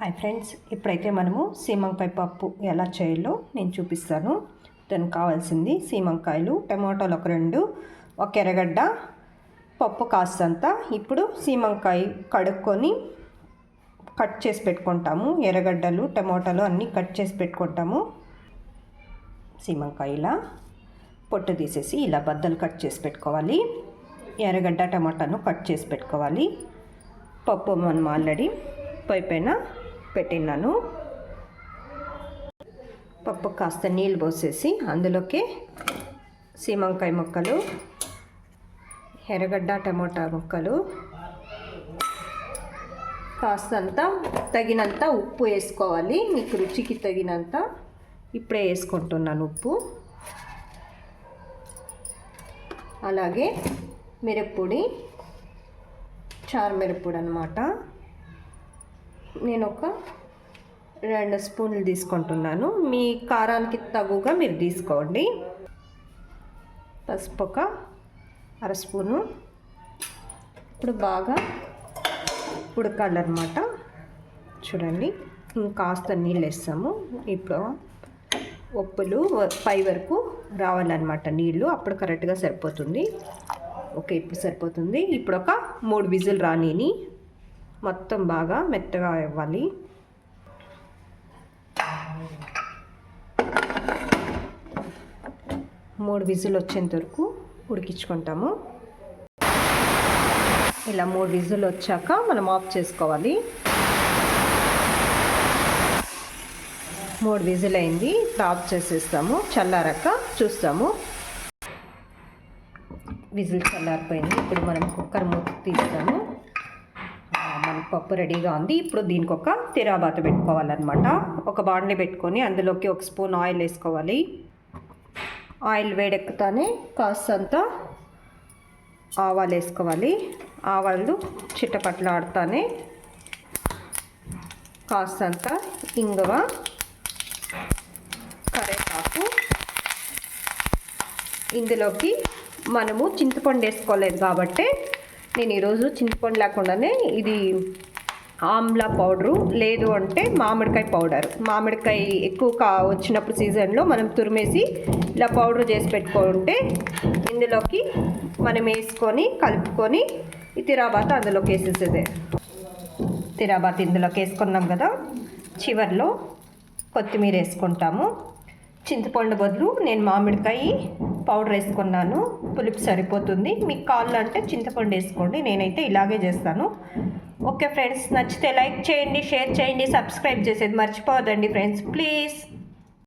Hi friends ఇప్పుడైతే మనము సీమంకాయ పప్పు ఎలా చేయాలో నేను చూపిస్తాను. దానికి కావాల్సింది సీమంకాయలు టమాటాలు ఒక రెండు ఒక ఎర్రగడ్డ పప్పు కాస్తంత. ఇప్పుడు సీమంకాయ కడుక్కొని కట్ చేసి పెట్టుకుంటాము. ఎర్రగడ్డలు టమాటాలు అన్నీ కట్ చేసి పెట్టుకుంటాము. సీమంకాయ ఇలా పొట్టు తీసేసి ఇలా బద్దలు కట్ చేసి పెట్టుకోవాలి. ఎర్రగడ్డ టమాటాను కట్ చేసి పెట్టుకోవాలి. పప్పు మనం ఆల్రెడీ పొయ్యి పైన పెట్టినాను పప్పు కాస్త నీళ్ళు పోసేసి అందులోకి సీమంకాయ ముక్కలు ఎర్రగడ్డ టమోటా ముక్కలు కాస్తంత తగినంత ఉప్పు వేసుకోవాలి. మీకు రుచికి తగినంత ఇప్పుడే వేసుకుంటున్నాను ఉప్పు. అలాగే మిరప్పొడి చారు మిరప్పొడి అనమాట నేను ఒక రెండు స్పూన్లు తీసుకుంటున్నాను. మీ కారానికి తగుగా మీరు తీసుకోండి. పసుపు ఒక అర స్పూను. ఇప్పుడు బాగా ఉడకాలన్నమాట. చూడండి కాస్త నీళ్ళు వేస్తాము. ఇప్పుడు ఉప్పులు పై వరకు రావాలన్నమాట నీళ్ళు. అప్పుడు కరెక్ట్గా సరిపోతుంది. ఓకే ఇప్పుడు సరిపోతుంది. ఇప్పుడు ఒక మూడు విజిల్ రానిని మొత్తం బాగా మెత్తగా ఇవ్వాలి మూడు విజిల్ వచ్చేంత వరకు ఉడికించుకుంటాము. ఇలా మూడు విజిల్ వచ్చాక మనం ఆఫ్ చేసుకోవాలి. మూడు విజిల్ అయింది ఇప్పుడు ఆఫ్ చేసేస్తాము. చల్లారాక చూస్తాము. విజిల్ చల్లారిపోయింది. ఇప్పుడు మనం కుక్కర్ మూత తీస్తాము. పప్పు రెడీగా ఉంది. ఇప్పుడు దీనికి ఒక తిరాబాత పెట్టుకోవాలన్నమాట. ఒక బాండ్ని పెట్టుకొని అందులోకి ఒక స్పూన్ ఆయిల్ వేసుకోవాలి. ఆయిల్ వేడెక్కుతానే కాస్తంత ఆవాలు వేసుకోవాలి. ఆవాలు చిట్టపట్లాడుతానే కాస్తంత ఇంగువ కరేపాకు ఇందులోకి మనము చింతపండు వేసుకోలేదు కాబట్టి నేను ఈరోజు చింతపండు లేకుండానే ఇది ఆమ్లా పౌడరు. లేదు అంటే మామిడికాయ పౌడర్. మామిడికాయ ఎక్కువ కా వచ్చినప్పుడు సీజన్లో మనం తురిమేసి ఇలా పౌడర్ చేసి పెట్టుకుంటే ఇందులోకి మనం వేసుకొని కలుపుకొని ఈ తిరాబాత్ అందులోకి వేసేసేదే. తిరాబాత్ ఇందులోకి వేసుకున్నాం కదా చివర్లో కొత్తిమీర వేసుకుంటాము. చింతపండు బదులు నేను మామిడికాయ పౌడర్ వేసుకున్నాను. పులుపు సరిపోతుంది. మీకు కావాలంటే చింతపండు వేసుకోండి. నేనైతే ఇలాగే చేస్తాను. ఓకే ఫ్రెండ్స్ నచ్చితే లైక్ చేయండి షేర్ చేయండి సబ్స్క్రైబ్ చేసేది మర్చిపోవద్దండి ఫ్రెండ్స్. ప్లీజ్.